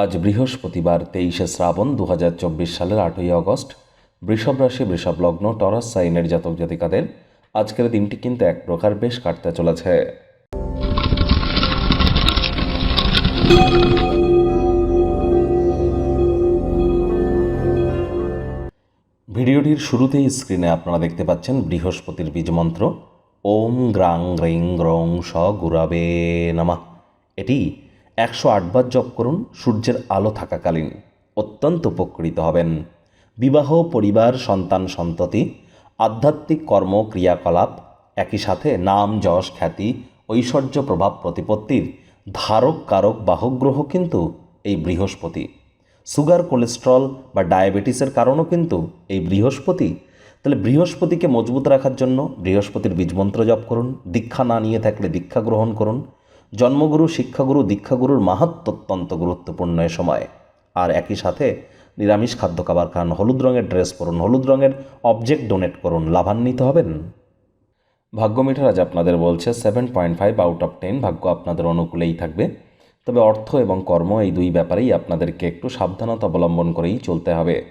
আজ বৃহস্পতিবার তেইশে শ্রাবণ দু হাজার চব্বিশ সালের আটই আগস্ট। বৃষভ রাশি, বৃষভ লগ্ন, টরাস, সাইনের জাতক জাতিকাদের আজকের দিনটি কিন্তু এক প্রকার বেশ কাটতে চলেছে। ভিডিওটির শুরুতেই স্ক্রিনে আপনারা দেখতে পাচ্ছেন বৃহস্পতির বীজ মন্ত্র। ওম গ্রাং গ্রিং গ্রং স গুরাবে নামা। এটি একশো আটবার জপ করুন, সূর্যের আলো থাকাকালীন। অত্যন্ত উপকৃত হবেন। বিবাহ, পরিবার, সন্তান, সন্ততি, আধ্যাত্মিক কর্ম, ক্রিয়াকলাপ, একই সাথে নাম, যশ, খ্যাতি, ঐশ্বর্য, প্রভাব, প্রতিপত্তির ধারক, কারক, বাহক গ্রহ কিন্তু এই বৃহস্পতি। সুগার, কোলেস্ট্রল বা ডায়াবেটিসের কারণও কিন্তু এই বৃহস্পতি। তাহলে বৃহস্পতিকে মজবুত রাখার জন্য বৃহস্পতির বীজমন্ত্র জপ করুন, দীক্ষা না নিয়ে থাকলে দীক্ষা গ্রহণ করুন জন্মগুরু, শিক্ষাগুরু, দীক্ষাগুরুর মাহাত্ম অত্যন্ত গুরুত্বপূর্ণ এ সময়। আর একই সাথে নিরামিষ খাদ্য খাবার খান, হলুদ রঙের ড্রেস পরুন, হলুদ রঙের অবজেক্ট ডোনেট করুন, লাভান্বিত হবেন। ভাগ্য মিটার আজ আপনাদের বলছে seven point five out of ten ভাগ্য আপনাদের অনুকূলেই থাকবে। তবে অর্থ এবং কর্ম এই দুই ব্যাপারেই আপনাদেরকে একটু সাবধানতা অবলম্বন করেই চলতে হবে।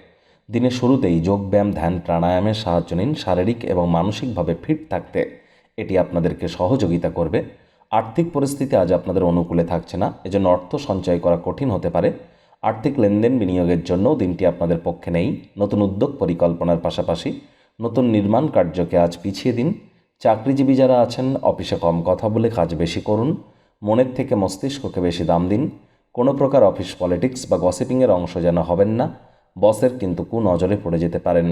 দিনের শুরুতেই যোগব্যায়াম ধ্যান, প্রাণায়ামের সাহায্য নিন, শারীরিক এবং মানসিকভাবে ফিট থাকতে। এটি আপনাদেরকে সহযোগিতা করবে। আর্থিক পরিস্থিতি আজ আপনাদের অনুকূলে থাকছে না, এজন্য অর্থ সঞ্চয় করা কঠিন হতে পারে। আর্থিক লেনদেন বিনিয়োগের জন্য দিনটি আপনাদের পক্ষে নেই। নতুন উদ্যোগ পরিকল্পনার পাশাপাশি নতুন নির্মাণ কার্যকে আজ পিছিয়ে দিন। চাকরিজীবী যারা আছেন, অফিসে কম কথা বলে কাজ বেশি করুন। মনের থেকে মস্তিষ্ককে বেশি দাম দিন। কোনো প্রকার অফিস পলিটিক্স বা গসিপিংয়ের অংশ যেন হবেন না, বসের কিন্তু কু নজরে পড়ে যেতে পারেন।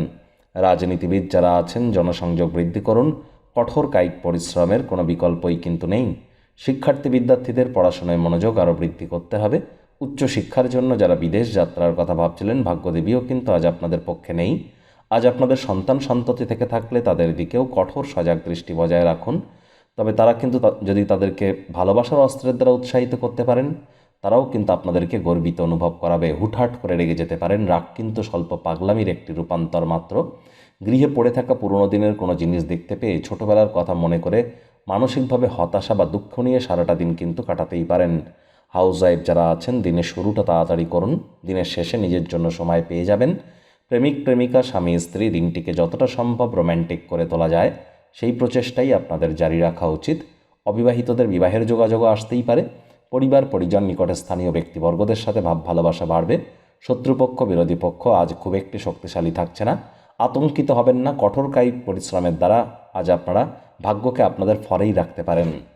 রাজনীতিবিদ যারা আছেন, জনসংযোগ বৃদ্ধি করুন। কঠোর কায়িক পরিশ্রমের কোনো বিকল্পই কিন্তু নেই। শিক্ষার্থী বিদ্যার্থীদের পড়াশোনায় মনোযোগ আরও বৃদ্ধি করতে হবে। উচ্চশিক্ষার জন্য যারা বিদেশ যাত্রার কথা ভাবছিলেন, ভাগ্যদেবীও কিন্তু আজ আপনাদের পক্ষে নেই। আজ আপনাদের সন্তান সন্ততি থেকে থাকলে তাদের দিকেও কঠোর সজাগ দৃষ্টি বজায় রাখুন। তবে তারা কিন্তু যদি তাদেরকে ভালোবাসার অস্ত্রের দ্বারা উৎসাহিত করতে পারেন তারাও কিন্তু আপনাদেরকে গর্বিত অনুভব করাবে। হুটহাট করে রেগে যেতে পারেন। রাগ কিন্তু স্বল্প পাগলামির একটি রূপান্তর মাত্র। গৃহে পড়ে থাকা পুরনো দিনের কোনো জিনিস দেখতে পেয়ে ছোটবেলার কথা মনে করে মানসিকভাবে হতাশা বা দুঃখ নিয়ে সারাটা দিন কিন্তু কাটাতেই পারেন। হাউস ওয়াইফ যারা আছেন, দিনের শুরুটা তাড়াতাড়ি করুন। দিনের শেষে নিজের জন্য সময় পেয়ে যাবেন। প্রেমিক, প্রেমিকা, স্বামী, স্ত্রী, দিনটিকে যতটা সম্ভব রোম্যান্টিক করে তোলা যায়, সেই প্রচেষ্টাই আপনাদের জারি রাখা উচিত। অবিবাহিতদের বিবাহের যোগাযোগও আসতেই পারে। পরিবার, পরিজন, নিকটে স্থানীয় ব্যক্তিবর্গদের সাথে ভাব, ভালোবাসা বাড়বে। শত্রুপক্ষ, বিরোধী পক্ষ আজ খুব একটি শক্তিশালী থাকছে না। আতঙ্কিত হবেন না, কঠোর কায়িক পরিশ্রমের দ্বারা আজ আপনারা ভাগ্যকে আপনাদের ফরেই রাখতে পারেন।